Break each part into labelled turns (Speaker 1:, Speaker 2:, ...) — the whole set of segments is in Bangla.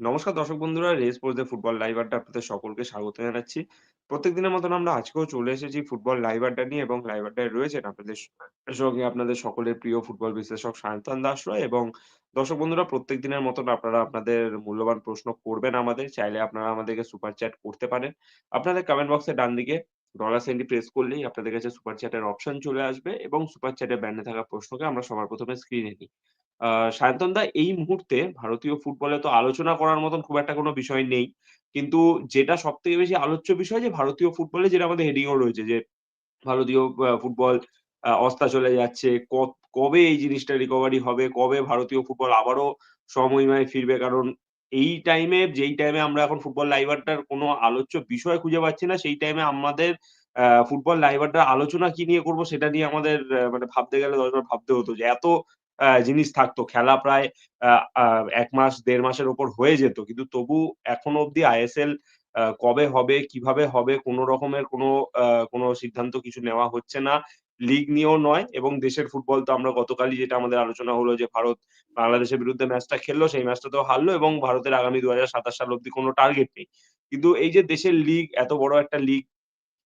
Speaker 1: নমস্কার দর্শক বন্ধুরা, রেস স্পোর্টস ফুটবল লাইভ আড্ডা আপনাদের সকলকে স্বাগত জানাচ্ছি। প্রত্যেকদিনের মতন আমরা আজকেও চলে এসেছি ফুটবল লাইভ আড্ডা নিয়ে এবং লাইভ আড্ডায় রয়েছেন আপনাদের সঙ্গে আপনাদের সকলের প্রিয় ফুটবল বিশ্লেষক সায়ন্তন দাস রয় এবং দর্শক বন্ধুরা প্রত্যেক দিনের মতন আপনারা আপনাদের মূল্যবান প্রশ্ন করবেন আমাদের। চাইলে আপনারা আমাদেরকে সুপার চ্যাট করতে পারেন। আপনাদের কমেন্ট বক্সের ডানদিকে ডলার সাইনটি প্রেস করলেই আপনাদের কাছে সুপার চ্যাটের অপশন চলে আসবে এবং সুপার চ্যাটের ব্যান্ডে থাকা প্রশ্নকে আমরা সবার ১ম এ স্ক্রিনে নিই। সায়ন্তন দা এই মুহূর্তে ভারতীয় ফুটবলে তো আলোচনা করার মতন খুব একটা কোনো বিষয় নেই। কিন্তু যেটা সব থেকে বেশি আলোচ্য বিষয় যে ভারতীয় ফুটবলে যেটা আমাদের হেডিং এও রয়েছে যে ভারতীয় ফুটবল অস্তা চলে যাচ্ছে। কবে এই জিনিসটা রিকভারি হবে? কবে ভারতীয় ফুটবল আবারও স্বমহিমায় ফিরবে? কারণ এই টাইমে যেই টাইমে আমরা এখন ফুটবল লাইভ আড্ডার কোনো আলোচ্য বিষয় খুঁজে পাচ্ছি না, সেই টাইমে আমাদের ফুটবল লাইভ আড্ডার আলোচনা কি নিয়ে করব সেটা নিয়ে আমাদের মানে ভাবতে গেলে ১০ বার ভাবতে হতো যে এত জিনিস থাকতো। খেলা প্রায় ১ মাস দেড় মাসের উপর হয়ে যেত। কিন্তু তবু এখনও অব্দি আইএসএল কবে হবে, কীভাবে হবে কোন রকমের কোনো কোনো সিদ্ধান্ত কিছু নেওয়া হচ্ছে না। লিগ নিয়েও নয় এবং দেশের ফুটবল তো আমরা গতকালই যেটা আমাদের আলোচনা হলো যে ভারত বাংলাদেশের বিরুদ্ধে ম্যাচটা খেললো, সেই ম্যাচটাতেও হারলো এবং ভারতের আগামী ২০২৭ সাল অব্দি কোনো টার্গেট নেই। কিন্তু এই যে দেশের লিগ, এত বড় একটা লিগ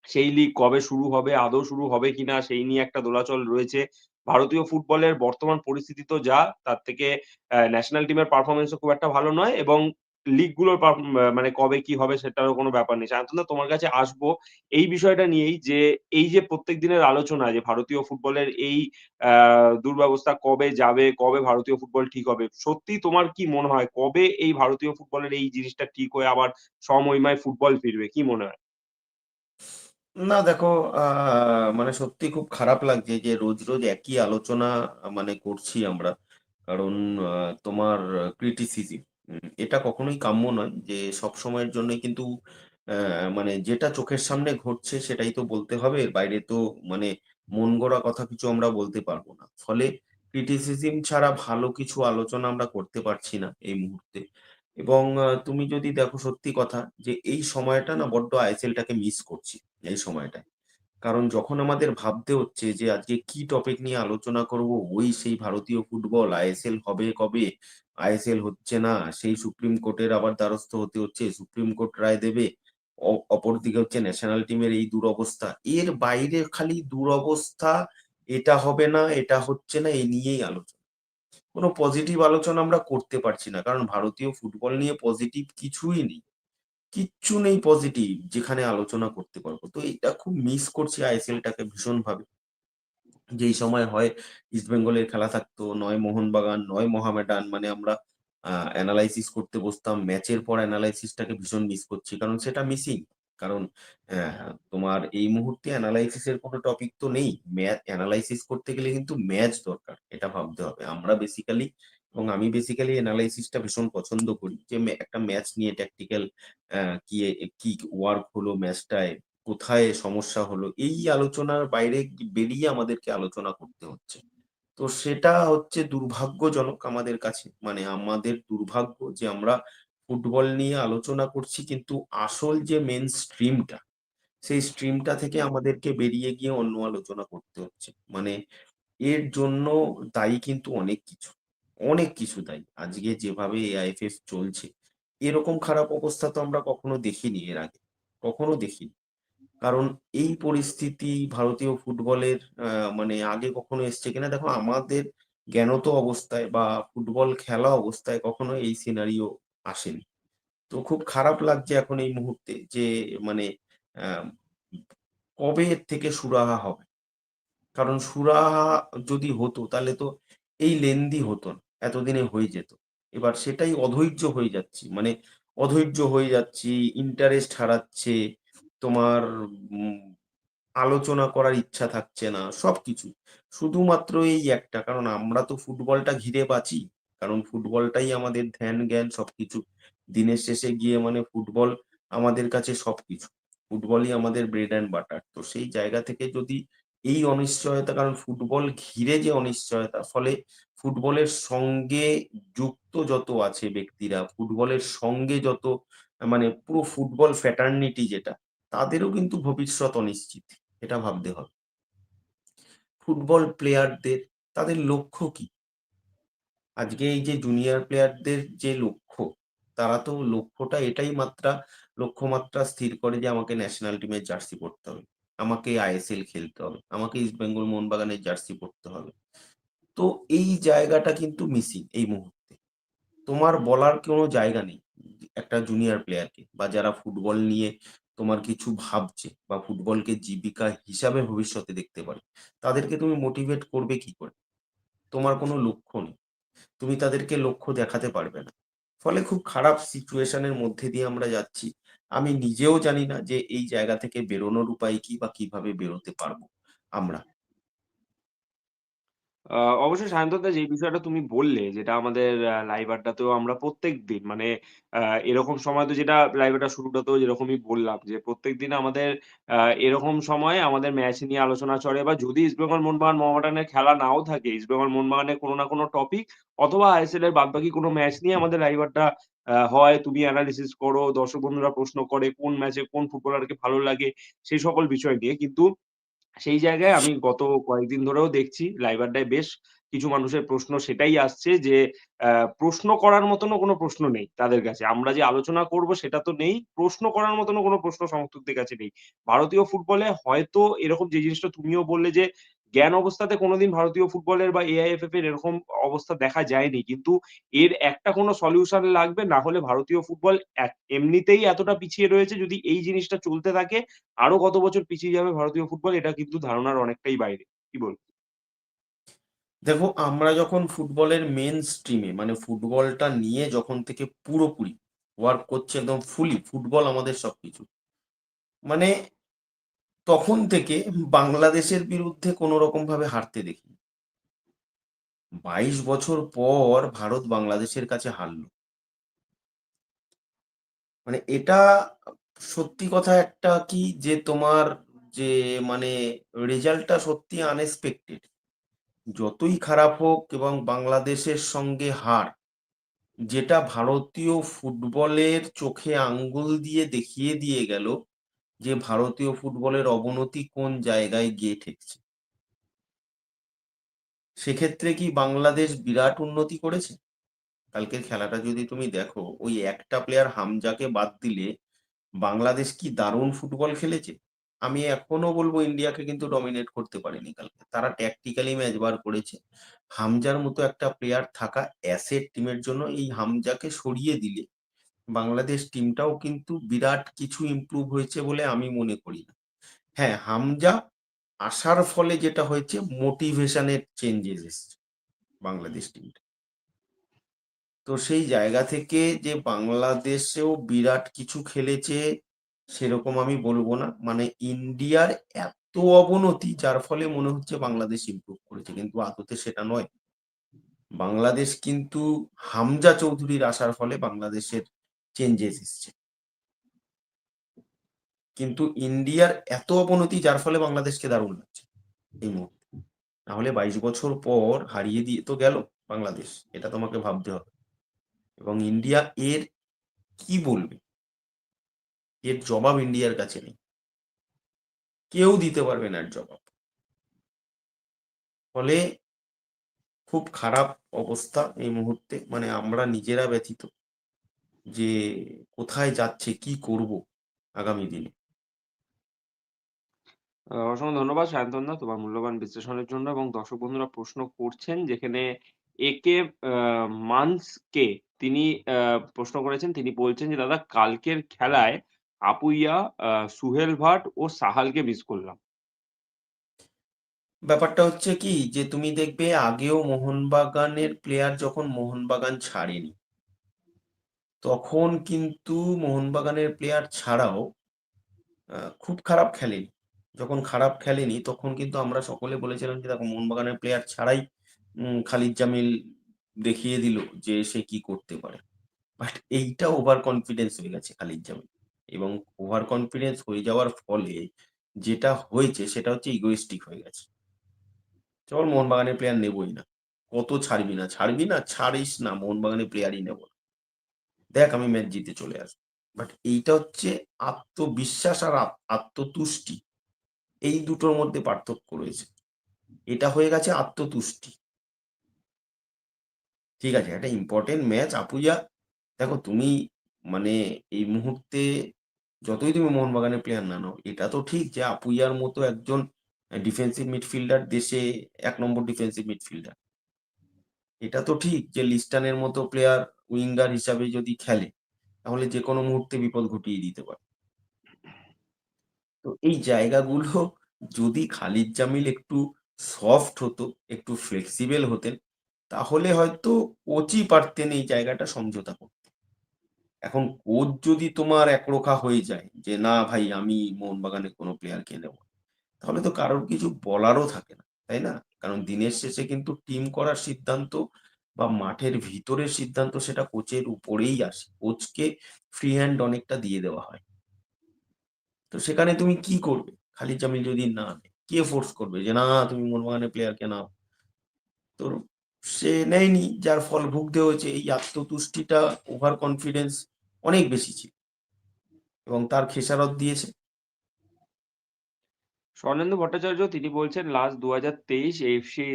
Speaker 1: সেই লিগ কবে শুরু হবে, আদৌ শুরু হবে কিনা সেই নিয়ে একটা দোলাচল রয়েছে। ভারতীয় ফুটবলের বর্তমান পরিস্থিতি তো যা, তার থেকে ন্যাশনাল টিমের পারফরম্যান্স ও খুব একটা ভালো নয় এবং লিগগুলোর পারফ আ মানে কবে কি হবে সেটারও কোনো ব্যাপার নেই। শান্তনুদা তোমার কাছে আসব এই বিষয়টা নিয়েই যে, এই যে প্রত্যেক দিনের আলোচনা যে ভারতীয় ফুটবলের এই দুরব্যবস্থা কবে যাবে, কবে ভারতীয় ফুটবল ঠিক হবে? সত্যি তোমার কি মনে হয় কবে এই ভারতীয় ফুটবলের এই জিনিসটা ঠিক হয়ে আবার স্বমহিমায় ফুটবল ফিরবে? কি মনে হয়?
Speaker 2: না দেখো আ মানে সত্যি খুব খারাপ লাগছে যে রোজ, রোজ একই আলোচনা মানে করছি আমরা। কারণ আ তোমার ক্রিটিসিজম এটা কখনোই কাম্য নয় যে সবসময়ের জন্যই কিন্তু অ্যা মানে যেটা চোখের সামনে ঘটছে সেটাই তো বলতে হবে। বাইরে তো মানে মন গড়া কথা কিছু আমরা বলতে পারব না। ফলে ক্রিটিসিজম ছাড়া ভালো কিছু আলোচনা আমরা করতে পারছি না এই মুহূর্তে। এবং তুমি যদি দেখো সত্যি কথা যে এই সময়টা না বড্ড আইএসএলটাকে মিস করছি। এই সময়টায়। কারণ যখন আমাদের ভাবতে হচ্ছে যে আজকে কি টপিক নিয়ে আলোচনা করব, ওই সেই ভারতীয় ফুটবল আইএসএল হবে কবে? আইএসএল হচ্ছে না। সেই সুপ্রিম কোর্টের আবার দ্বারস্থ হতে হচ্ছে। সুপ্রিম কোর্ট রায় দেবে। অপরদিকে হচ্ছে ন্যাশনাল টিমের এই দুরবস্থা। এর বাইরে খালি দুরবস্থা, এটা হবে না, এটা হচ্ছে না, এই নিয়েই আলোচনা। কোন পজিটিভ আলোচনা আমরা করতে পারছি না। কারণ ভারতীয় ফুটবল নিয়ে পজিটিভ কিছুই নেই। কিচ্ছু নেই পজিটিভ যেখানে আলোচনা করতে পারব। তো এটা খুব মিস করছি আইএসএলটাকে ভীষণভাবে। যেই সময় হয় ইস্টবেঙ্গলের খেলা থাকতো, নয় মোহনবাগান, নয় মোহামেডান মানে আমরা আ এনালাইসিস করতে বসতাম। ম্যাচের পর এনালাইসিসটাকে ভীষণ মিস করছি। কারণ সেটা মিসিং। কারণ তোমার এই মুহূর্তে এনালাইসিস এর কোনো টপিক তো নেই। ম্যা এনালাইসিস করতে গেলে কিন্তু ম্যাচ দরকার। এটা ভাবতে হবে। আমরা বেসিক্যালি এবং আমি বেসিক্যালি এনালাইসিসটা ভীষণ পছন্দ করি। যে একটা ম্যাচ নিয়ে ট্যাকটিক্যাল কি কি ওয়ার্ক হলো ম্যাচটায়, কোথায় সমস্যা হলো, এই আলোচনার বাইরে বেরিয়ে আমাদেরকে আলোচনা করতে হচ্ছে। তো সেটা হচ্ছে দুর্ভাগ্যজনক আমাদের কাছে। মানে আমাদের দুর্ভাগ্য যে আমরা ফুটবল নিয়ে আলোচনা করছি কিন্তু আসল যে মেন স্ট্রিমটা, সেই স্ট্রিমটা থেকে আমাদেরকে বেরিয়ে গিয়ে অন্য আলোচনা করতে হচ্ছে। মানে এর জন্য দায়ী কিন্তু অনেক কিছু। অনেক কিছু তাই আজকে যেভাবে এআইএফএফ চলছে, এরকম খারাপ অবস্থা তো আমরা কখনো দেখিনি এর আগে। কখনো দেখিনি। কারণ এই পরিস্থিতি ভারতীয় ফুটবলের মানে আগে কখনো এসছে কিনা দেখো আমাদের জ্ঞানত অবস্থায় বা ফুটবল খেলা অবস্থায় কখনো এই সিনারিও আসেনি। তো খুব খারাপ লাগছে এখন এই মুহূর্তে যে মানে কবে এর থেকে সুরাহা হবে? কারণ সুরাহা যদি হতো তাহলে তো এই লেন্দি হতো না। এতদিনে হয়ে যেত। এবার সেটাই অধৈর্য হয়ে যাচ্ছি। মানে অধৈর্য হয়ে যাচ্ছি, ইন্টারেস্ট হারাচ্ছে, তোমার আলোচনা করার ইচ্ছা থাকছে না, সবকিছু। শুধুমাত্র এই একটা কারণ আমরা তো ফুটবলটা ঘিরে বাঁচি। কারণ ফুটবলটাই আমাদের ধ্যান, জ্ঞান সবকিছু। দিনের শেষে গিয়ে মানে ফুটবল আমাদের কাছে সবকিছু। ফুটবলই আমাদের ব্রেড অ্যান্ড বাটার। তো সেই জায়গা থেকে যদি এই অনিশ্চয়তা কারণ ফুটবল ঘিরে যে অনিশ্চয়তা ফলে ফুটবলের সঙ্গে যুক্ত যত আছে ব্যক্তিরা, ফুটবলের সঙ্গে যত মানে পুরো ফুটবল ফ্যাটার্নিটি যেটা, তাদেরও কিন্তু ভবিষ্যৎ অনিশ্চিত। এটা ভাবতে হবে। ফুটবল প্লেয়ারদের তাদের লক্ষ্য কি? আজকে এই যে জুনিয়র প্লেয়ারদের যে লক্ষ্য, তারা তো লক্ষ্যটা এটাই মাত্রা লক্ষ্যমাত্রা স্থির করে যে আমাকে ন্যাশনাল টিমের জার্সি পড়তে হবে। আমাকে আইএসএল খেলতে হবে। আমাকে ইস্ট বেঙ্গল মোহনবাগানের জার্সি পড়তে হবে। তো এই জায়গাটা কিন্তু মিসিং এই মুহূর্তে। তোমার বলার কোনো জায়গা নেই। একটা জুনিয়র প্লেয়ারকে বা যারা ফুটবল নিয়ে তোমার কিছু ভাবছে বা ফুটবলকে জীবিকা হিসাবে ভবিষ্যতে দেখতে পারে। তাদেরকে তুমি মোটিভেট করবে কি করে? তোমার কোনো লক্ষ্য নেই। তুমি তাদেরকে লক্ষ্য দেখাতে পারবে না। ফলে খুব খারাপ সিচুয়েশন এর মধ্যে দিয়ে আমরা যাচ্ছি। আমি নিজেও জানি না যে এই জায়গা থেকে বেরোনোর উপায় কি বা কীভাবে বেরোতে পারব আমরা।
Speaker 1: অবশ্যই সায়ন্তনদা যেই বিষয়টা তুমি বললে, যেটা আমাদের লাইভ আড্ডাতেও আমরা প্রত্যেকদিন মানে আ এরকম সময় তো যেটা লাইভ আড্ডার শুরুটাতেও যেরকমই বললাম যে, প্রত্যেকদিন আমাদের আ এরকম সময়ে আমাদের ম্যাচ নিয়ে আলোচনা চলে বা যদি ইস্টবেঙ্গল মোহনবাগান মোহামেডানের খেলা নাও থাকে, ইস্টবেঙ্গল মোহনবাগানের কোনো না কোনো টপিক অথবা আইএসএল এর বাদবাকি কোনো ম্যাচ নিয়ে আমাদের লাইভ আড্ডা হয়। তুমি এনালিসিস করো, দর্শক বন্ধুরা প্রশ্ন করে, কোন ম্যাচে কোন ফুটবলারকে ভালো লাগে, সেই সকল বিষয় নিয়ে। কিন্তু সেই জায়গায় আমি গত কয়েকদিন ধরেও দেখছি লাইভ বেশ কিছু মানুষের প্রশ্ন সেটাই আসছে যে, প্রশ্ন করার মতনও কোনো প্রশ্ন নেই তাদের কাছে। আমরা যে আলোচনা করব সেটা তো নেই। প্রশ্ন করার মতনও কোনো প্রশ্ন সমর্থকদের কাছে নেই। ভারতীয় ফুটবলে হয়তো এরকম যে জিনিসটা তুমিও বললে যে, জ্ঞান অবস্থাতে কোনোদিন ভারতীয় ফুটবলের বা এআইএফএফ এর এরকম অবস্থা দেখা যায়নি। কিন্তু এর একটা কোনো সলিউশন লাগবে। না হলে ভারতীয় ফুটবল এমনিতেই এতটা পিছিয়ে রয়েছে যদি এই জিনিসটা চলতে থাকে, আরও কত বছর পিছিয়ে যাবে ভারতীয় ফুটবল, এটা কিন্তু ধারণার অনেকটাই বাইরে। কি বল
Speaker 2: দেখো, আমরা যখন ফুটবলের মেন স্ট্রিমে মানে ফুটবলটা নিয়ে যখন থেকে পুরোপুরি ওয়ার্ক করছে, একদম ফুলি ফুটবল আমাদের সবকিছু। মানে তখন থেকে বাংলাদেশের বিরুদ্ধে কোনো রকম ভাবে হারতে দেখি ২২ বছর পর ভারত বাংলাদেশের কাছে হারল। মানে এটা সত্যি কথা একটা কি যে তোমার যে মানে রেজাল্টটা সত্যি আনএক্সপেক্টেড। যতই খারাপ হোক এবং বাংলাদেশের সঙ্গে হার, যেটা ভারতীয় ফুটবলের চোখে আঙ্গুল দিয়ে দেখিয়ে দিয়ে গেল যে ভারতীয় ফুটবলের অবনতি কোন জায়গায় গিয়ে ঠেকছে। সেক্ষেত্রে কি বাংলাদেশ বিরাট উন্নতি করেছে? কালকের খেলাটা যদি তুমি দেখো, ওই একটা প্লেয়ার হামজাকে বাদ দিলে বাংলাদেশ কি দারুণ ফুটবল খেলেছে। আমি এখনও বলব ইন্ডিয়াকে কিন্তু ডমিনেট করতে পারেনি কালকে। তারা ট্যাকটিক্যালি ম্যাচ বার করেছে। হামজার মতো একটা প্লেয়ার থাকা অ্যাসেট টিমের জন্য এই হামজাকে সরিয়ে দিলে বাংলাদেশ টিমটাও কিন্তু বিরাট কিছু ইমপ্রুভ হয়েছে বলে আমি মনে করি না। হ্যাঁ, হামজা আসার ফলে যেটা হয়েছে মোটিভেশন এর চেঞ্জেস এসছে বাংলাদেশ টিমটা। তো সেই জায়গা থেকে যে বাংলাদেশেও বিরাট কিছু খেলেছে সেরকম আমি বলব না। মানে ইন্ডিয়ার এত অবনতি যার ফলে মনে হচ্ছে বাংলাদেশ ইমপ্রুভ করেছে। কিন্তু আদতে সেটা নয়। বাংলাদেশ কিন্তু হামজা চৌধুরীর আসার ফলে বাংলাদেশের চেঞ্জেস এসছে। কিন্তু ইন্ডিয়ার এত অবনতি যার ফলে বাংলাদেশকে দারুণ লাগছে এই মুহূর্তে। নাহলে ২২ বছর পর হারিয়ে দিয়ে তো গেল বাংলাদেশ। এটা তোমাকে ভাবতে হবে। এবং ইন্ডিয়া এর কি বলবে? এর জবাব ইন্ডিয়ার কাছে নেই। কেউ দিতে পারবে না এর জবাব। ফলে খুব খারাপ অবস্থা এই মুহূর্তে। মানে আমরা নিজেরা ব্যথিত। যে কোথায় যাচ্ছে, কি করব আগামী দিনে?
Speaker 1: অসংখ্য ধন্যবাদ সায়ন্তনদা তোমার মূল্যবান বিশ্লেষণের জন্য এবং দর্শক বন্ধুরা প্রশ্ন করছেন যেখানে একে আ মানস তিনি প্রশ্ন করেছেন। তিনি বলছেন যে, "দাদা কালকের খেলায় আপুইয়া, সুহেল ভাট ও সাহালকে মিস করলাম।"
Speaker 2: ব্যাপারটা হচ্ছে কি যে তুমি দেখবে আগেও মোহনবাগানের প্লেয়ার যখন মোহনবাগান ছাড়েনি তখন কিন্তু মোহনবাগানের প্লেয়ার ছাড়াও খুব খারাপ খেলেনি। যখন খারাপ খেলেনি, তখন কিন্তু আমরা সকলে বলেছিলাম যে, দেখো, মোহনবাগানের প্লেয়ার ছাড়াই খালিদ জামিল দেখিয়ে দিল যে, সে কি করতে পারে। বাট এইটা ওভার কনফিডেন্স হয়ে গেছে খালিদ জামিল। এবং ওভার কনফিডেন্স হয়ে যাওয়ার ফলে যেটা হয়েছে, সেটা হচ্ছে ইগোয়েস্টিক হয়ে গেছে। চল মোহনবাগানের প্লেয়ার নেবই না। কত ছাড়বি না? ছাড়বি না? ছাড়িস না। মোহনবাগানের প্লেয়ারই নেব। দেখ আমি ম্যাচ জিতে চলে আসব। বাট এইটা হচ্ছে আত্মবিশ্বাস আর আত আত্মতুষ্টি। এই দুটোর মধ্যে পার্থক্য রয়েছে। এটা হয়ে গেছে আত্মতুষ্টি। ঠিক আছে? একটা ইম্পোর্টেন্ট ম্যাচ আপুইয়া দেখো তুমি মানে এই মুহূর্তে যতই তুমি মোহনবাগানের প্লেয়ার না নাও, এটা তো ঠিক যে আপুইয়ার মতো একজন ডিফেন্সিভ মিডফিল্ডার দেশে এক নম্বর ডিফেন্সিভ মিডফিল্ডার এটা তো ঠিক যে লিস্টানের মতো প্লেয়ার উইঙ্গার হিসাবে যদি খেলে, তাহলে যে কোনো মুহূর্তে বিপদ ঘটিয়ে দিতে পারে। তো এই জায়গাগুলো যদি খালিদ জামিল একটু সফট হতো, একটু ফ্লেক্সিবল হতেন, তাহলে হয়তো কোচই পারতেন এই জায়গাটা সমঝোতা করতে। এখন কোচ যদি তোমার একরোখা হয়ে যায় যে, না ভাই, আমি মোহনবাগানে কোনো প্লেয়ারকে নেব তাহলে তো কারোর কিছু বলারও থাকে না, তাই না? কারণ দিনের শেষে কিন্তু টিম করার সিদ্ধান্ত বা মাঠের ভিতরের সিদ্ধান্ত সেটা কোচের উপরেই আসে। কোচকে ফ্রি হ্যান্ড অনেকটা দিয়ে দেওয়া হয়। তো সেখানে তুমি কি করবে? খালি জামিল যদি না কে ফোর্স করবে যে, না, তুমি মোহনবাগানের প্লেয়ারকে নাও? তো সে নেয়নি, যার ফল ভুগতে হয়েছে। এই আত্মতুষ্টিটা ওভার কনফিডেন্স অনেক বেশি ছিল এবং তার খেসারত দিয়েছে।
Speaker 1: স্বর্ণেন্দু ভট্টাচার্য, তিনি বলছেন লাস্ট দু হাজার তেইশ এএফসি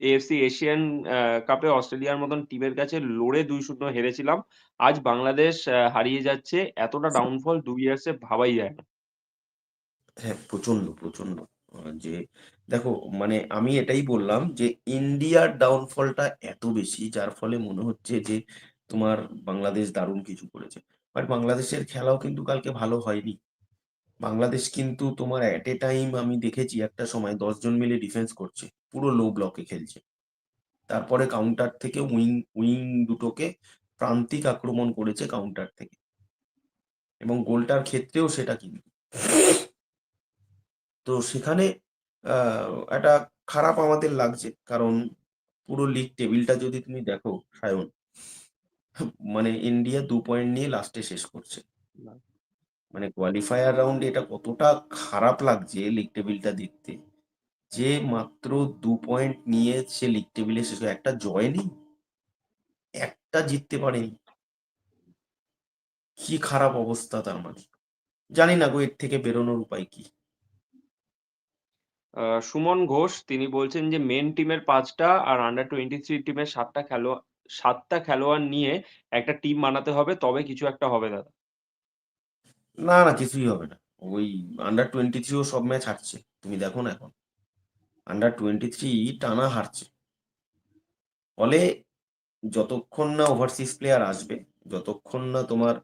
Speaker 1: এএফসি এশিয়ান কাপে অস্ট্রেলিয়ার মতন টিমের কাছে লড়ে দুই শূন্য হেরেছিলাম। আজ বাংলাদেশ হারিয়ে যাচ্ছে। এতটা ডাউনফল দুই ইয়ার্সে ভাবাই যায় না।
Speaker 2: হ্যাঁ প্রচণ্ড প্রচণ্ড যে, দেখো মানে আমি এটাই বললাম যে, ইন্ডিয়ার ডাউনফলটা এত বেশি, যার ফলে মনে হচ্ছে যে, তোমার বাংলাদেশ দারুণ কিছু করেছে। বাট বাংলাদেশের খেলাও কিন্তু কালকে ভালো হয়নি। বাংলাদেশ কিন্তু তোমার এট এ টাইম আমি দেখেছি একটা সময় দশ জন মিলে ডিফেন্স করছে, পুরো লো ব্লকে খেলছে। তারপরে কাউন্টার থেকে উইং উইং দুটোকে প্রান্তিক আক্রমণ করেছে কাউন্টার থেকে। এবং গোলটার ক্ষেত্রেও সেটা কিন্তু। তো সেখানে একটা খারাপ আমাদের লাগছে। কারণ পুরো লিগ টেবিলটা যদি তুমি দেখো, সায়ন মানে ইন্ডিয়া দু পয়েন্ট নিয়ে লাস্টে শেষ করছে। মানে কোয়ালিফায়ার রাউন্ড এটা কতটা খারাপ লাগছে লিগ টেবিলটা দেখতে? যে মাত্র দু পয়েন্ট নিয়ে সে লিগ টেবিলে শেষ একটা জয় নেই একটা জিততে পারেনি। কি খারাপ অবস্থা তার মানে? জানি না গো, এর থেকে বেরোনোর উপায় কি?
Speaker 1: সুমন ঘোষ, তিনি বলছেন যে মেন টিমের পাঁচটা আর আন্ডার টোয়েন্টি থ্রি টিমের সাতটা খেলোয়াড় সাতটা খেলোয়াড় নিয়ে একটা টিম বানাতে হবে, তবে কিছু একটা হবে দাদা।
Speaker 2: না না, কিছুই হবে না। ওই আন্ডার টোয়েন্টি থ্রিও সব ম্যাচ হারছে। তুমি দেখো না এখন। আন্ডার টোয়েন্টি থ্রি টানা হারছে। ফলে যতক্ষণ না ওভারসিজ প্লেয়ার আসবে, যতক্ষণ না তোমার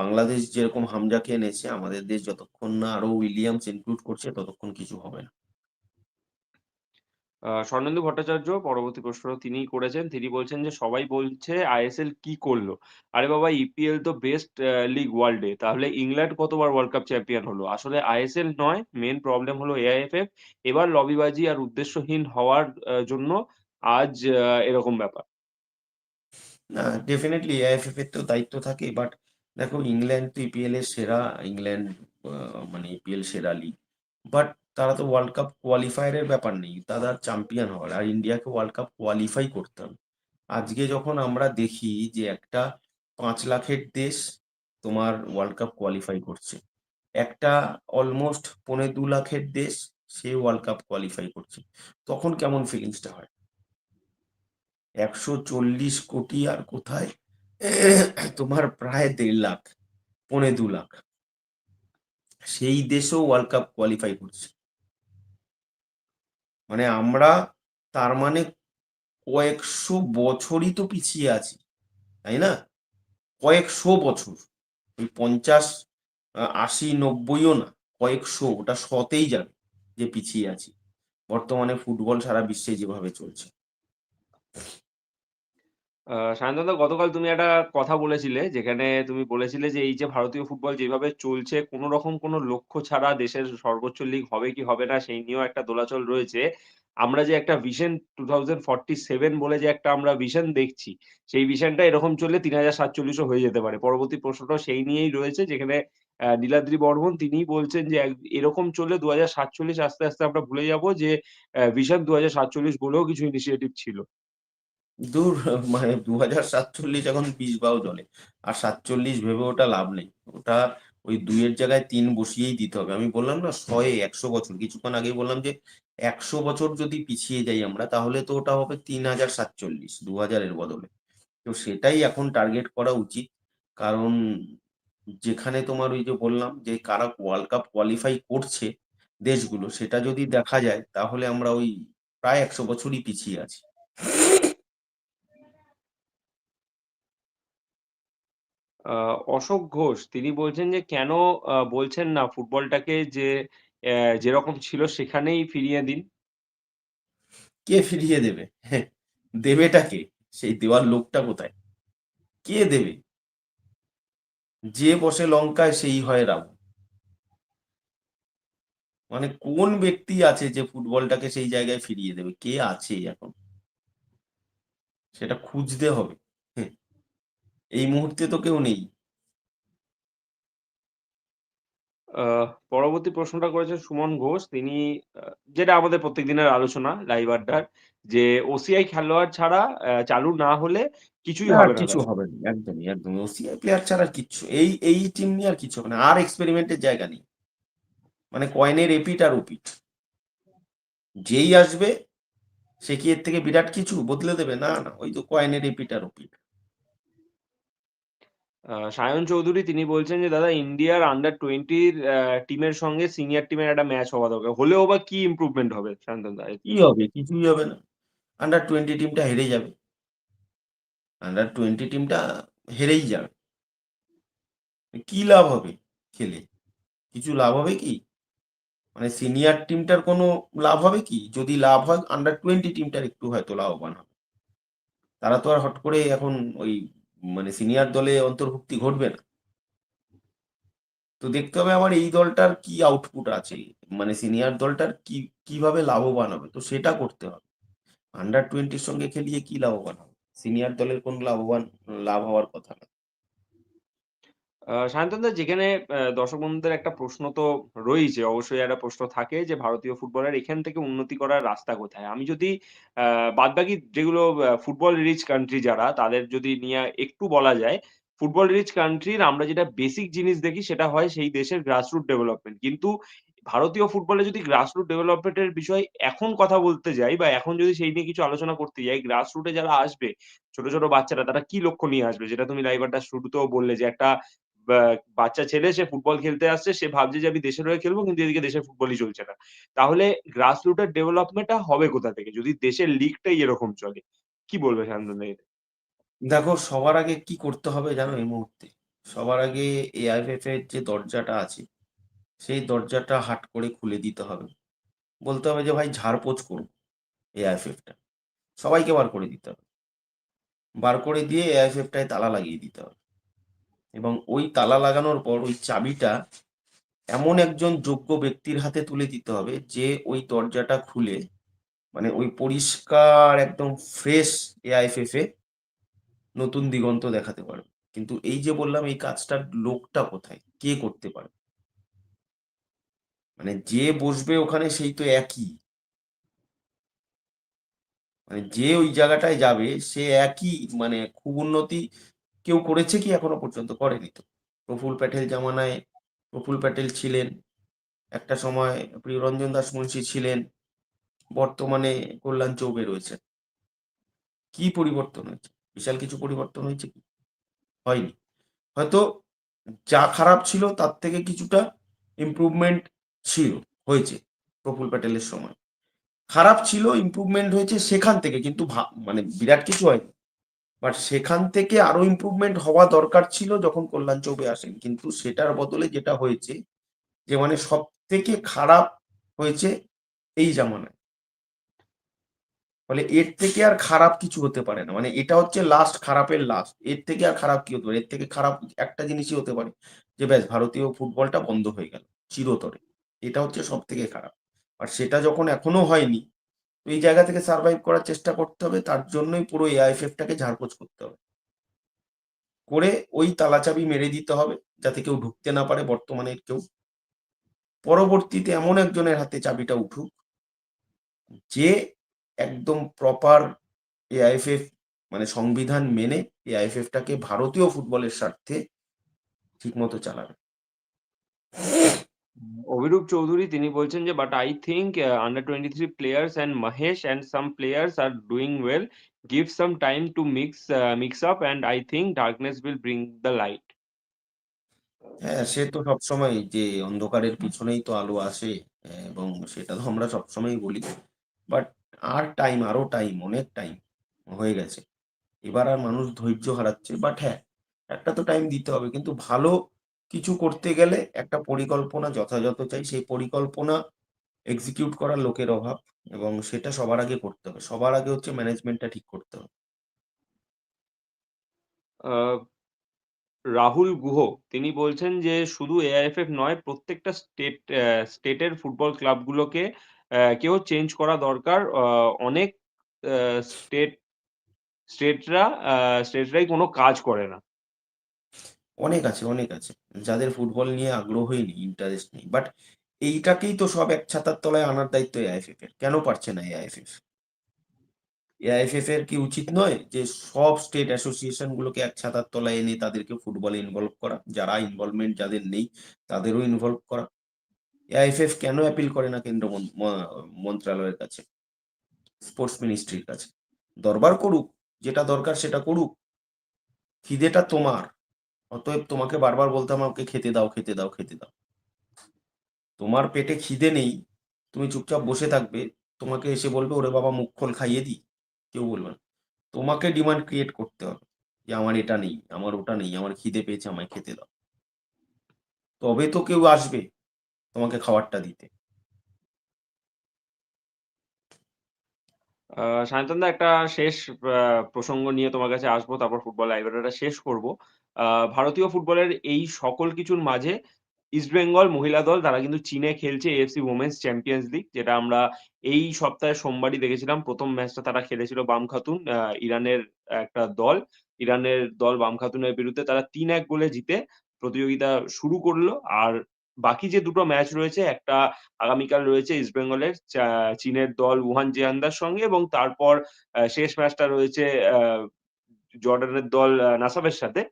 Speaker 2: বাংলাদেশ যেরকম হামজাকে এনেছে, আমাদের দেশ যতক্ষণ না আরও উইলিয়ামস ইনক্লুড করছে, ততক্ষণ কিছু হবে না।
Speaker 1: স্বর্ণেন্দু ভট্টাচার্য পরবর্তী প্রশ্ন তিনিই করেছেন। তিনি বলছেন যে, সবাই বলছে আইএসএল কি করল। আরে বাবা ইপিএল তো বেস্ট লিগ ওয়ার্ল্ডে তাহলে ইংল্যান্ড কতবার ওয়ার্ল্ড কাপ চ্যাম্পিয়ন হলো? আসলে আইএসএল নয় মেন প্রবলেম হলো এআইএফএফ এবার লবিবাজি আর উদ্দেশ্যহীন হওয়ার জন্য আজ এরকম ব্যাপার।
Speaker 2: না ডেফিনেটলি এআইএফএফ এর তো দায়িত্ব থাকে বাট দেখো, ইংল্যান্ড তো ইপিএল এর সেরা, ইংল্যান্ড মানে ইপিএল সেরা লিগ বাট তারা তো ওয়ার্ল্ড কাপ কোয়ালিফায়ারের ব্যাপার নেই, তারা চ্যাম্পিয়ন হওয়ার। আর ইন্ডিয়াকে ওয়ার্ল্ড কাপ কোয়ালিফাই করতে হবে। আজকে যখন আমরা দেখি যে একটা পাঁচ লাখের দেশ তোমার ওয়ার্ল্ড কাপ কোয়ালিফাই করছে, একটা অলমোস্ট পৌনে দু লাখের দেশ সে ওয়ার্ল্ড কাপ কোয়ালিফাই করছে, তখন কেমন ফিলিংসটা হয়? একশো চল্লিশ কোটি আর কোথায়? তোমার প্রায় দেড় লাখ, পৌনে দু লাখ। সেই দেশও ওয়ার্ল্ড কাপ কোয়ালিফাই করছে। মানে আমরা তার মানে কয়েকশো বছরই তো পিছিয়ে আছি, তাই না? কয়েকশো বছর, ওই পঞ্চাশ আশি, নব্বইও না, কয়েকশো, ওটা শতেই যাবে যে পিছিয়ে আছি। বর্তমানে ফুটবল সারা বিশ্বে যেভাবে চলছে।
Speaker 1: আহ, সায়ন্তদা, গতকাল তুমি একটা কথা বলেছিলে যেখানে তুমি বলেছিলে যে এই যে ভারতীয় ফুটবল যেভাবে চলছে, কোনো রকম কোনো লক্ষ্য ছাড়া দেশের সর্বোচ্চ লিগ হবে কি হবে না সেই নিয়েও একটা দোলাচল রয়েছে। আমরা যে একটা ভিশন টু থাউজেন্ড সেভেন বলে যে একটা আমরা ভিশন দেখছি, সেই ভিশনটা এরকম চললে তিন হাজার সাতচল্লিশও হয়ে যেতে পারে। পরবর্তী প্রশ্নটা সেই নিয়েই রয়েছে যেখানে নীলাদ্রি বর্মন তিনিই বলছেন যে এরকম চললে দু হাজার সাতচল্লিশ আস্তে আস্তে আমরা ভুলে যাব যে ভিশন দু হাজার সাতচল্লিশ বলেও কিছু ইনিশিয়েটিভ ছিল।
Speaker 2: দূর মানে দু হাজার সাতচল্লিশ এখন বিষ বাও জলে, আর সাতচল্লিশ ভেবে ওটা লাভ নেই ওটা ওই দুইয়ের জায়গায় তিন বসিয়েই দিতে হবে আমি বললাম না শয়ে একশো বছর কিছুক্ষণ আগে বললাম যে, একশো বছর যদি পিছিয়ে যাই আমরা, তাহলে তো ওটা হবে তিন হাজার সাতচল্লিশ দু হাজারের বদলে তো সেটাই এখন টার্গেট করা উচিত। কারণ যেখানে তোমার ওই যে বললাম যে, কারা ওয়ার্ল্ড কাপ কোয়ালিফাই করছে দেশগুলো, সেটা যদি দেখা যায়, তাহলে আমরা ওই প্রায় ১০০ বছরই পিছিয়ে আছি।
Speaker 1: অশোক ঘোষ, তিনি বলছেন যে, কেন বলছেন না ফুটবলটাকে যে যেরকম ছিল সেখানেই ফিরিয়ে দিন?
Speaker 2: কে ফিরিয়ে দেবে? দেবেটা কে? সেই দেওয়ার লোকটা কোথায়? কে দেবে? যে বসে লঙ্কায় সেই হয় রাম মানে কোন ব্যক্তি আছে যে ফুটবলটাকে সেই জায়গায় ফিরিয়ে দেবে? কে আছে এখন? সেটা খুঁজতে হবে। এই মুহূর্তে তো কেউ নেই।
Speaker 1: পরবর্তী প্রশ্নটা করেছেন সুমন ঘোষ। তিনি যেটা আমাদের প্রত্যেকদিনের আলোচনা লাইভ আড্ডার যে ওসিআই খেলোয়াড় ছাড়া চালু না হলে কিছুই হবে না
Speaker 2: কিছু। হবে না। একদমই, একদমই। ওসিআই প্লেয়ার ছাড়া আর কিচ্ছু এই, এই টিম নিয়ে আর কিছু হবে না। আর এক্সপেরিমেন্টের জায়গা নেই। মানে কয়েনের এপিঠ আর ওপিঠ। যেই আসবে সে কি এর থেকে বিরাট কিছু বদলে দেবে? না, না। ওই তো কয়েনের এপিঠ আর ওপিঠ।
Speaker 1: সায়ন চৌধুরী, তিনি বলছেন যে, দাদা ইন্ডিয়ার আন্ডার 20 র অ্যা টিমের সঙ্গে সিনিয়র টিমের একটা ম্যাচ হওয়া দরকার। হলেও বা কি ইমপ্রুভমেন্ট হবে সায়ন্তন দা
Speaker 2: কি হবে? কিছুই হবে না। আন্ডার 20 টিমটা হেরে যাবে। আন্ডার 20 টিমটা হেরেই যাবে। কি লাভ হবে খেলে? কিছু লাভ হবে কি? মানে সিনিয়র টিমটার কোনো লাভ হবে কি? যদি লাভ হয় আন্ডার 20 টিমটার একটু হয়তো লাভবান হবে। তারা তো আর হট করে এখন ওই মানে সিনিয়র দলে অন্তর্ভুক্তি ঘটবে না। তো দেখতে হবে আমার এই দলটার কি আউটপুট আছে। মানে সিনিয়র দলটার কি, কীভাবে লাভবান হবে? তো সেটা করতে হবে। আন্ডার টোয়েন্টির সঙ্গে খেলিয়ে কি লাভবান হবে? সিনিয়র দলের কোন লাভবান, লাভ হওয়ার কথা না।
Speaker 1: আ সায়ন্তন যেখানে দর্শক বন্ধুদের একটা প্রশ্ন তো রয়েইছে। অবশ্যই একটা প্রশ্ন থাকে যে ভারতীয় ফুটবলের এখান থেকে উন্নতি করার রাস্তা কোথায়? আমি যদি বাদবাকি যেগুলো ফুটবল রিচ কান্ট্রি যারা তাদের যদি নিয়ে একটু বলা যায়, ফুটবল রিচ কান্ট্রির আমরা যেটা বেসিক জিনিস দেখি সেটা হয় সেই দেশের গ্রাসরুট ডেভেলপমেন্ট। কিন্তু ভারতীয় ফুটবলে যদি গ্রাসরুট ডেভেলপমেন্ট এর বিষয়ে এখন কথা বলতে যাই বা এখন যদি সেই নিয়ে কিছু আলোচনা করতে যাই, গ্রাসরুটে যারা আসবে, ছোট, ছোট বাচ্চারা তারা কি লক্ষ্য নিয়ে আসবে? যেটা তুমি লাইভ আড্ডার শুরুতেও বললে যে একটা বাচ্চা ছেলে সে ফুটবল খেলতে আসছে। সে ভাবছে যে আমি দেশের হয়ে খেলব কিন্তু এদিকে দেশের ফুটবলই চলছে না। তাহলে গ্রাস রুটের ডেভেলপমেন্ট টা হবে কোথা থেকে? যদি দেশের লিগটাই এরকম চলে। কি বলবে শান্তনু?
Speaker 2: দেখো সবার আগে কি করতে হবে জানো এই মুহূর্তে? সবার আগে এআইএফএফ এর যে দরজাটা আছে, সেই দরজাটা হাট করে খুলে দিতে হবে। বলতে হবে যে ভাই ঝাড়পোছ করুন এআইএফএফ টা। সবাইকে বার করে দিতে হবে। বার করে দিয়ে এআইএফএফ টায় তালা লাগিয়ে দিতে হবে। এবং ওই তালা লাগানোর পর ওই চাবিটা এমন একজন যোগ্য ব্যক্তির হাতে তুলে দিতে হবে যে ওই দরজাটা খুলে মানে ওই পরিষ্কার একদম ফ্রেশ এআইএফএফ এ নতুন দিগন্ত দেখাতে পারবে। কিন্তু এই যে বললাম, এই কাজটার লোকটা কোথায়? কে করতে পারবে? মানে যে বসবে ওখানে সেই তো একই। মানে যে ওই জায়গাটায় যাবে, সে একই মানে খুব উন্নতি কেউ করেছে কি এখনও পর্যন্ত? করেনি তো। প্রফুল প্যাটেল জামানায় প্রফুল প্যাটেল ছিলেন। একটা সময় প্রিয়রঞ্জন দাস মুন্সি ছিলেন। বর্তমানে কল্যাণ চৌবে রয়েছেন। কি পরিবর্তন হয়েছে? বিশাল কিছু পরিবর্তন হয়েছে কি? হয়নি। হয়তো যা খারাপ ছিল তার থেকে কিছুটা ইমপ্রুভমেন্ট ছিল, হয়েছে প্রফুল প্যাটেলের সময়। খারাপ ছিল ইমপ্রুভমেন্ট হয়েছে সেখান থেকে কিন্তু মানে বিরাট কিছু হয়নি। বাট সেখান থেকে আরও ইমপ্রুভমেন্ট হওয়া দরকার ছিল যখন কল্যাণ চৌবে আসেন। কিন্তু সেটার বদলে যেটা হয়েছে যে মানে সব থেকে খারাপ হয়েছে এই জামানায়। ফলে এর থেকে আর খারাপ কিছু হতে পারে না। মানে এটা হচ্ছে লাস্ট খারাপের লাস্ট। এর থেকে আর খারাপ কি হতে পারে? এর থেকে খারাপ একটা জিনিসই হতে পারে যে ব্যাস ভারতীয় ফুটবলটা বন্ধ হয়ে গেল চিরতরে। এটা হচ্ছে সব থেকে খারাপ। আর সেটা যখন এখনও হয়নি, এই জায়গা থেকে সারভাইভ করার চেষ্টা করতে হবে। তার জন্যই পুরো এআইএফএফ টাকে ঝাড়পোছ করতে হবে। করে ওই তালাচাবি মেরে দিতে হবে, যাতে কেউ ঢুকতে না পারে বর্তমানে কেউ। পরবর্তীতে এমন একজনের হাতে চাবিটা উঠুক, যে একদম প্রপার এআইএফএফ মানে সংবিধান মেনে এআইএফএফ টাকে ভারতীয় ফুটবলের স্বার্থে ঠিকমতো চালাবে।
Speaker 1: অভিরূপ চৌধুরী, তিনি বলছেন যে but I think under twenty three players and Mahesh and some players are doing well give some time to mix mix up and I think darkness will bring the light
Speaker 2: হ্যাঁ সে তো সবসময় যে, অন্ধকারের পিছনেই তো আলো আসে, এবং সেটা তো আমরা সবসময় বলি। বাট আর টাইম আরও টাইম অনেক টাইম হয়ে গেছে। এবার আর মানুষ ধৈর্য হারাচ্ছে বাট হ্যাঁ একটা তো টাইম দিতে হবে, কিন্তু ভালো কিছু করতে গেলে একটা পরিকল্পনা যথাযথ চাই। সেই পরিকল্পনা এক্সিকিউট করার লোকের অভাব এবং সেটা সবার আগে করতে হবে। সবার আগে হচ্ছে ম্যানেজমেন্টটা ঠিক করতে হবে।
Speaker 1: রাহুল গুহ, তিনি বলছেন যে শুধু এআইএফএফ নয়, প্রত্যেকটা স্টেট স্টেটের ফুটবল ক্লাবগুলোকে কেউ চেঞ্জ করা দরকার অনেক স্টেট স্টেটরা স্টেটরাই কোনো কাজ করে না
Speaker 2: অনেক আছে, অনেক আছে। যাদের ফুটবল নিয়ে আগ্রহই নেই, ইন্টারেস্ট নেই। বাট এইটাকেই তো সব এক ছাতার তলায় আনার দায়িত্ব এআইএফএফ এর। কেন পারছে না এআইএফএফ? এআইএফএফ এর কি উচিত নয় যে সব স্টেট অ্যাসোসিয়েশন গুলোকে এক ছাতার তলায় এনে তাদেরকে ফুটবলে ইনভলভ করা? যারা ইনভলভমেন্ট যাদের নেই তাদেরও ইনভলভ করা? এআইএফএফ কেন অ্যাপিল করে না কেন্দ্র মন মন্ত্রণালয়ের কাছে? স্পোর্টস মিনিস্ট্রির কাছে? দরবার করুক, যেটা দরকার সেটা করুক। খিদেটা তোমার। অতএব তোমাকে বারবার বলতাম আমাকে খেতে দাও, খেতে দাও, খেতে দাও। তোমার পেটে খিদে নেই, তুমি চুপচাপ বসে থাকবে। তোমাকে এসে বলবে, "ওরে বাবা মুখ খোল খাইয়ে দিই?" কেউ বলবে না। তোমাকে ডিমান্ড ক্রিয়েট করতে হবে যে, "আমার এটা নেই, আমার ওটা নেই, আমার খিদে পেয়েছে, আমায় খেতে দাও।" তবে তো কেউ আসবে তোমাকে খাবারটা দিতে।
Speaker 1: সায়ন্তনদা একটা শেষ প্রসঙ্গ নিয়ে তোমার কাছে আসব তারপর ফুটবল লাইব্রেরিটা শেষ করব ভারতীয় ফুটবলের এই সকল কিছুর মাঝে ইস্টবেঙ্গল মহিলা দল, তারা কিন্তু চীনে খেলছে এএফসি ওমেন্স চ্যাম্পিয়ন্স লিগ যেটা আমরা এই সপ্তাহে সোমবারই দেখেছিলাম। প্রথম ম্যাচটা তারা খেলেছিল বাম খাতুন ইরানের একটা দল। ইরানের দল বাম খাতুনের বিরুদ্ধে তারা তিন এক গোলে জিতে প্রতিযোগিতা শুরু করল। আর বাকি যে দুটো ম্যাচ রয়েছে, একটা আগামীকাল রয়েছে ইস্টবেঙ্গলের চা- চীনের দল উহান জিয়ান্দার সঙ্গে এবং তারপর শেষ ম্যাচটা রয়েছে জর্ডানের দল নাসাবের সাথে।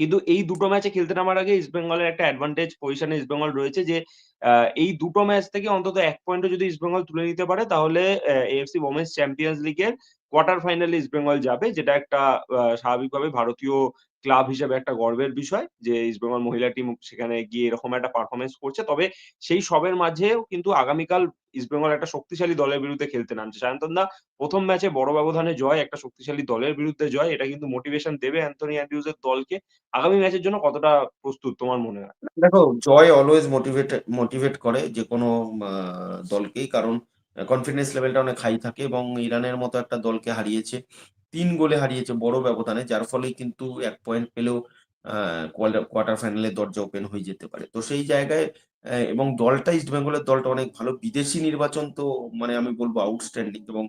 Speaker 1: কিন্তু এই দুটো ম্যাচে খেলতে নামার আগে ইস্ট বেঙ্গলের একটা অ্যাডভান্টেজ পজিশনে ইস্ট বেঙ্গল রয়েছে যে এই দুটো ম্যাচ থেকে অন্তত এক পয়েন্টও যদি ইস্ট বেঙ্গল তুলে নিতে পারে, তাহলে এএফসি ওমেন্স চ্যাম্পিয়ন্স লিগের কোয়ার্টার ফাইনালে ইস্টবেঙ্গল যাবে, যেটা একটা স্বাভাবিকভাবে ভারতীয় ক্লাব হিসেবে একটা গর্বের বিষয় যে ইস্টবেঙ্গল মহিলা টিম সেখানে গিয়ে এরকম একটা পারফরমেন্স করছে তবে সেই সবের মাঝেও কিন্তু আগামীকাল ইস্টবেঙ্গল একটা শক্তিশালী দলের বিরুদ্ধে খেলতে নামছে সায়ন্তন দা, প্রথম ম্যাচে বড় ব্যবধানে জয়, একটা শক্তিশালী দলের বিরুদ্ধে জয়, এটা কিন্তু মোটিভেশন দেবে অ্যান্থনি অ্যান্ড্রিউজের দলকে আগামী ম্যাচের জন্য কতটা প্রস্তুত তোমার মনে হয়?
Speaker 2: দেখো, জয় অলওয়েজ মোটিভেট মোটিভেট করে যেকোনো আ দলকেই। কারণ কনফিডেন্স লেভেলটা অনেক হাই থাকে এবং ইরানের মতো একটা দলকে হারিয়েছে। তিন গোলে হারিয়েছে বড় ব্যবধানে। যার ফলেই কিন্তু এক পয়েন্ট পেলেও কোয়ার্টার ফাইনালের দরজা ওপেন হয়ে যেতে পারে। তো সেই জায়গায় এবং দলটা ইস্ট বেঙ্গলের দলটা অনেক ভালো। বিদেশি নির্বাচন তো মানে আমি বলব আউটস্ট্যান্ডিং এবং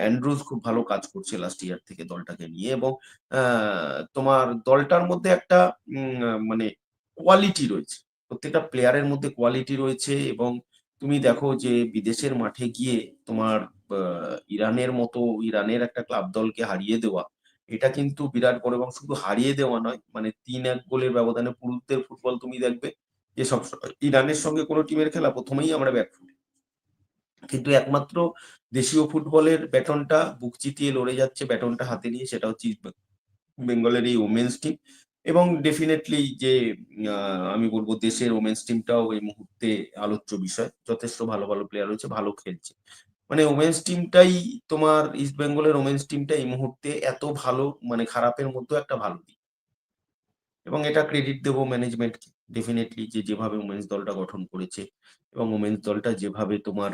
Speaker 2: অ্যান্ড্রুজ খুব ভালো কাজ করছে লাস্ট ইয়ার থেকে দলটাকে নিয়ে এবং তোমার দলটার মধ্যে একটা মানে কোয়ালিটি রয়েছে। প্রত্যেকটা প্লেয়ারের মধ্যে কোয়ালিটি রয়েছে এবং তুমি দেখো যে বিদেশের মাঠে গিয়ে তোমার ইরানের মতো ইরানের একটা ক্লাব দলকে হারিয়ে দেওয়া, এটা কিন্তু বিরাট বড় এবং শুধু হারিয়ে দেওয়া নয়, মানে ৩-১ গোলের ব্যবধানে পুরুষদের ফুটবল তুমি দেখবে যে সবসময় ইরানের সঙ্গে কোনো টিমের খেলা ১ম এই আমরা ব্যাকফুটে। কিন্তু একমাত্র দেশীয় ফুটবলের ব্যাটনটা বুক চিতিয়ে লড়ে যাচ্ছে ব্যাটনটা হাতে নিয়ে সেটা হচ্ছে বেঙ্গলের এই ওমেন্স টিম এবং ডেফিনেটলি যে আমি বলব দেশের ওমেন্স টিমটাও এই মুহূর্তে আলোচ্য বিষয়। যথেষ্ট ভালো, ভালো প্লেয়ার রয়েছে, ভালো খেলছে। মানে ওমেন্স টিমটাই তোমার ইস্ট বেঙ্গলের ওমেন্স টিমটা এই মুহূর্তে এত ভালো মানে খারাপের মধ্যেও একটা ভালো দিক। এবং এটা ক্রেডিট দেবো ম্যানেজমেন্টকে ডেফিনেটলি যে যেভাবে ওমেন্স দলটা গঠন করেছে এবং ওমেন্স দলটা যেভাবে তোমার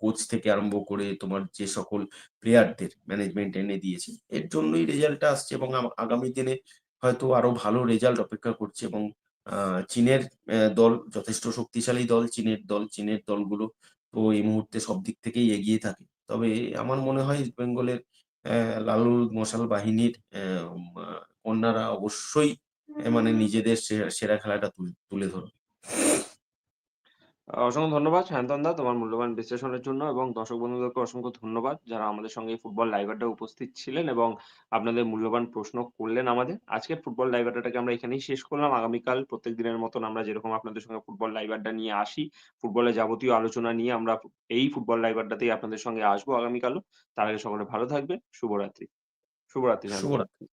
Speaker 2: কোচ থেকে আরম্ভ করে তোমার যে সকল প্লেয়ারদের ম্যানেজমেন্ট এনে দিয়েছে। এর জন্যই রেজাল্টটা আসছে এবং আগামী দিনে হয়তো আরও ভালো রেজাল্ট অপেক্ষা করছে এবং চীনের দল যথেষ্ট শক্তিশালী দল, চীনের দল। চীনের দলগুলো তো এই মুহূর্তে সব দিক থেকেই এগিয়ে থাকে। তবে আমার মনে হয় ইস্ট বেঙ্গলের লালুর মশাল বাহিনীর কন্যারা অবশ্যই মানে নিজেদের সেরা খেলাটা তুলে ধরবে।
Speaker 1: অসংখ্য ধন্যবাদ সায়ন্তন দা তোমার মূল্যবান বিশ্লেষণের জন্য এবং দর্শক বন্ধুদেরকে অসংখ্য ধন্যবাদ যারা আমাদের সঙ্গে ফুটবল লাইভ আড্ডায় উপস্থিত ছিলেন এবং আপনাদের মূল্যবান প্রশ্ন করলেন আমাদের। আজকে ফুটবল লাইভ আড্ডাটাকে আমরা এখানেই শেষ করলাম। আগামীকাল প্রত্যেক দিনের মতন আমরা যেরকম আপনাদের সঙ্গে ফুটবল লাইভ আড্ডা নিয়ে আসি, ফুটবলের যাবতীয় আলোচনা নিয়ে আমরা এই ফুটবল লাইভ আড্ডাতেই আপনাদের সঙ্গে আসব আগামীকালও। তার আগে সকলে ভালো থাকবেন। শুভরাত্রি। শুভরাত্রি।
Speaker 2: শুভরাত্রি।